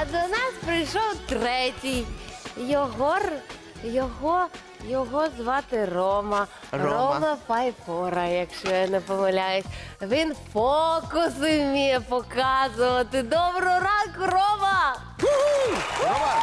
А до нас прийшов третій. Його, його, його звати Рома. Рома. Файфора, якщо я не помиляюсь. Він фокуси вміє показувати. Доброго ранку, Рома! Рома,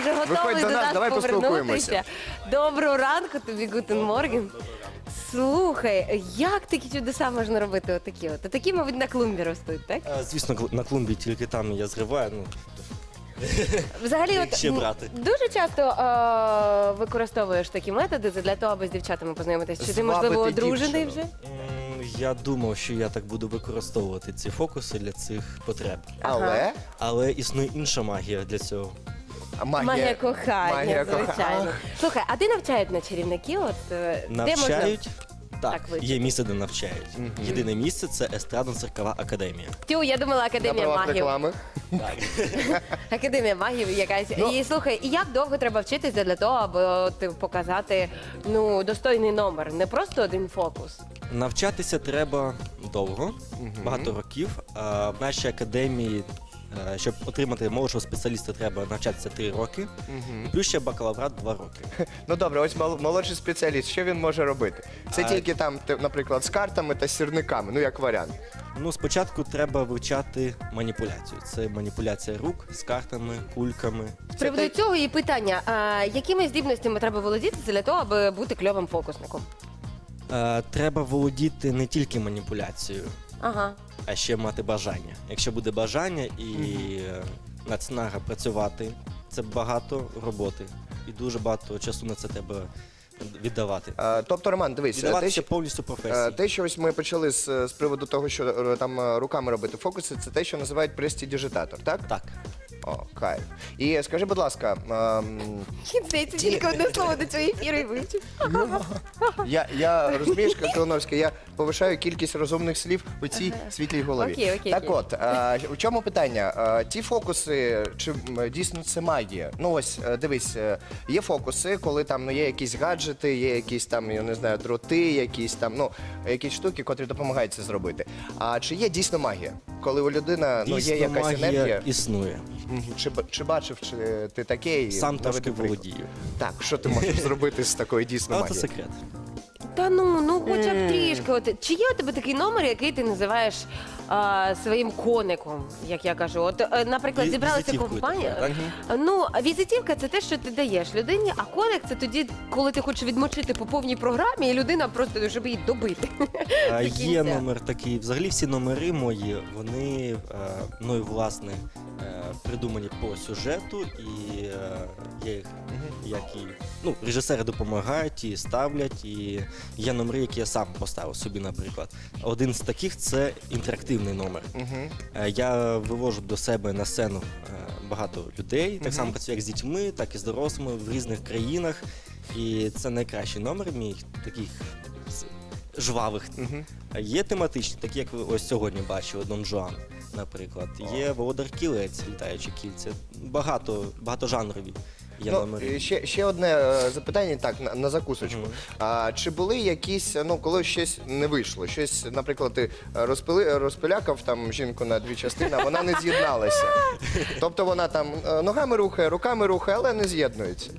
вже готовий Виходь до нас, давай повернутися. поспілкуємося. Доброго ранку тобі, Гутен Морген. Слухай, як такі чудеса можна робити? Отакі от? Такі, мабуть, на клумбі ростуть, так? Е, Звісно, кл- на клумбі тільки там я зриваю. Ну, Взагалі, от ще м, брати? дуже часто е, використовуєш такі методи для того, аби з дівчатами познайомитися. Чи ти, можливо, Звабити одружений вже? м, я думав, що я так буду використовувати ці фокуси для цих потреб. Але Але існує інша магія для цього. Магія, Магія кохання, магія кохання. звичайно. Слухай, а де навчають на чарівників? От, е, Де можна... Навчають. Так, Так є місце, де навчають. Єдине місце це естрадно-циркова академія. Тю, я думала, на академія правах магів. реклами. Академія магів якась. Ну. І слухай, і як довго треба вчитися для того, аби от, показати ну, достойний номер? Не просто один фокус. Навчатися треба довго, багато років. А в нашій академії, щоб отримати молодшого спеціаліста, треба навчатися 3 роки, Мгм. плюс ще бакалаврат 2 роки. Ну добре, ось мол- молодший спеціаліст, що він може робити? Це А- тільки там, те- наприклад, з картами та сірниками, ну як варіант. Ну, спочатку треба вивчати маніпуляцію. Це маніпуляція рук з картами, кульками. З приводу цього і питання: а, якими здібностями треба володіти для того, аби бути кльовим фокусником? Е, треба володіти не тільки маніпуляцією, Ага. А ще мати бажання. Якщо буде бажання і е, нацнага працювати, це багато роботи і дуже багато часу на це треба віддавати. Е, Тобто, Роман, дивись, е, те, Віддаватися що, повністю е, професії. те, що ось ми почали з, з приводу того, що е, там е, руками робити фокуси, це те, що називають престидіжитатор, так? Так. О, кайф. І скажи, будь ласка, ем, Здається, тільки одне слово до цього ефіру і вивчив. я, я розумієш, Калиновська, я повишаю кількість розумних слів у цій світлій голові. Окей, окей, так окей. от, е, у чому питання? Е, ті фокуси, чи м, дійсно це магія? Ну ось, е, дивись, е, є фокуси, коли там ну, є якісь гаджети, є якісь там, я не знаю, дроти, якісь там, ну, якісь штуки, котрі допомагають це зробити. А чи є дійсно магія? Коли у людини ну, є Дійсно, якась магія енергія? існує. Мгм. Чи, б- чи бачив чи ти таке? Сам наведи трошки приклад. володію. Так, що ти можеш зробити з такою дійсно Але це магією? секрет. Та ну, ну хоча б трішки. От, чи є у тебе такий номер, який ти називаєш а, своїм коником, як я кажу? От, е, наприклад, Ві- зібралася візитівкою компанія. такою, Ну, а візитівка це те, що ти даєш людині, а коник це тоді, коли ти хочеш відмочити по повній програмі, і людина просто щоб її добити. А, До Є номер такий. Взагалі всі номери мої, вони е, мною власне е, придумані по сюжету, і е, я їх як і ну, режисери допомагають і ставлять. І є номери, які я сам поставив собі, наприклад. Один з таких це інтерактивний номер. Мгм. Е, Я вивожу до себе на сцену е, багато людей, так само працюю як з дітьми, так і з дорослими в різних країнах. І це найкращий номер мій, таких з- жвавих. А Є тематичні, такі як ви ось сьогодні бачили, Дон Жуан, наприклад. Є Володар Кілець, літаючі кільця. Багато, багатожанрові є Ну, номери. ще, ще одне е, запитання, так, на, на закусочку. А, чи були якісь, ну, коли щось не вийшло, щось, наприклад, ти розпили, розпилякав там жінку на дві частини, а вона не з'єдналася. Тобто вона там е, ногами рухає, руками рухає, але не з'єднується.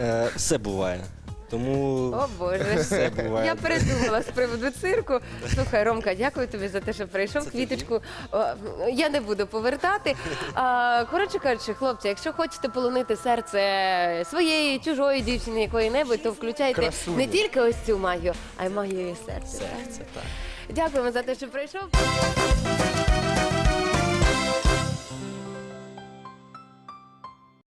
Е, все буває. Тому О Боже, Все буває. я передумала з приводу цирку. Слухай, Ромка, дякую тобі за те, що прийшов. Це Квіточку о, я не буду повертати. А, коротше кажучи, хлопці, якщо хочете полонити серце своєї чужої дівчини, якої-небудь, то включайте Красуня. не тільки ось цю магію, а й магію серця. серце так. Дякуємо за те, що прийшов.